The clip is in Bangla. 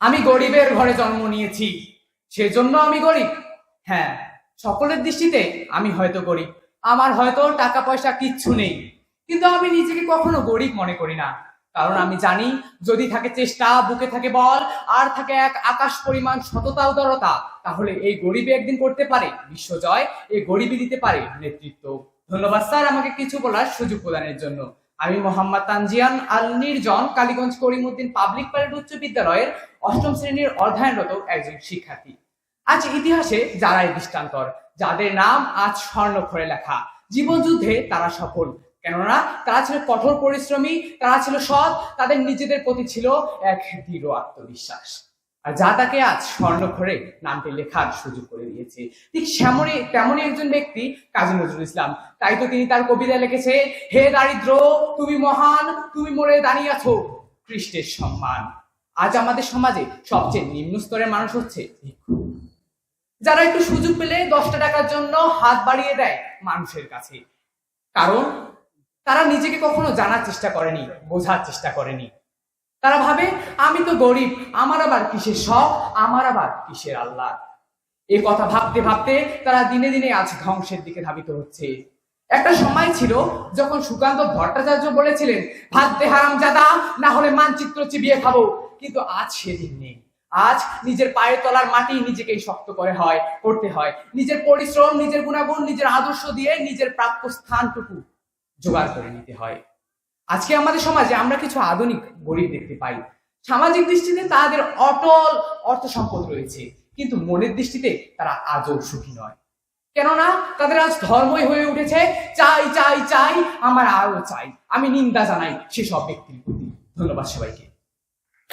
আমি গরিবের ঘরে জন্ম নিয়েছি, সেজন্য আমি গরিব। হ্যাঁ সকলের দৃষ্টিতে আমি হয়তো গরিব। আমার হয়তো টাকা পয়সা কিচ্ছু নেই। কিন্তু আমি নিজেকে কখনো গরিব মনে করি না। কারণ আমি জানি, যদি থাকে চেষ্টা, বুকে থাকে বল, আর থাকে এক আকাশ পরিমাণ সততা, উদারতা, তাহলে এই গরিবে একদিন করতে পারে। বিশ্বজয় এই গরিবই দিতে পারে নেতৃত্ব। ধন্যবাদ স্যার আমাকে কিছু বলার সুযোগ প্রদানের জন্য। আমি মোহাম্মদ তানজিয়ান আল নির্জন, কালীগঞ্জ করিমউদ্দিন পাবলিক প্যারেড উচ্চ বিদ্যালয়ের অষ্টম শ্রেণির অধ্যয়নরত একজন শিক্ষার্থী। আজ ইতিহাসে যারাই দৃষ্টান্তর, যাদের নাম আজ স্বর্ণক্ষরে লেখা। জীবন যুদ্ধে তারা সফল, কেননা তারা ছিল কঠোর পরিশ্রমী, তারা ছিল সৎ, তাদের নিজেদের প্রতি ছিল এক দৃঢ় আত্মবিশ্বাস। যা তাকে আজ স্বর্ণক্ষরে নামটি লেখার সুযোগ করে দিয়েছে। ঠিক সেমনই, তেমনই একজন ব্যক্তি কাজী নজরুল ইসলাম। তাই তো তিনি তার কবিতা লিখেছে, হে দারিদ্র, তুমি মহান, তুমি মরে দাঁড়িয়ে আছো। খ্রিস্টের সম্মান। আজ আমাদের সমাজে সবচেয়ে নিম্ন স্তরের মানুষ হচ্ছে যারা একটু সুযোগ পেলে দশটা টাকার জন্য হাত বাড়িয়ে দেয় মানুষের কাছে। কারণ, তারা নিজেকে কখনো জানার চেষ্টা করেনি, বোঝার চেষ্টা করেনি। তারা ভাবে, আমি তো গরিব, আমার আবার কিসের শখ? আমার আবার কিসের আল্লাহ এ কথা ভাবতে ভাবতে তারা দিনে দিনে আজ ধ্বংসের দিকে ধাবিত হচ্ছে। একটা সময় ছিল যখন সুকান্ত ভট্টাচার্য বলেছিলেন, ভাবতে হারাম জাদা, না হলে মানচিত্র চিবিয়ে খাব। কিন্তু আজ সেদিন নেই। আজ নিজের পায়ের তলার মাটি নিজেকেই শক্ত করে হয়, করতে হয়। নিজের পরিশ্রম, নিজের গুণাগুণ, নিজের আদর্শ দিয়ে নিজের প্রাপ্য স্থানটুকু জোগাড় করে নিতে হয়। আজকে আমাদের সমাজে আমরা কিছু আধুনিক গরিব দেখতে পাই। সামাজিক দৃষ্টিতে তাদের অটল অর্থ সম্পদ রয়েছে, কিন্তু মনের দৃষ্টিতে তারা আজও সুখী নয়। কেননা তাদের আজ ধর্মই হয়ে উঠেছে, চাই চাই চাই, আমার আরও চাই। আমি নিন্দা জানাই সেসব ব্যক্তির প্রতি। ধন্যবাদ সবাইকে।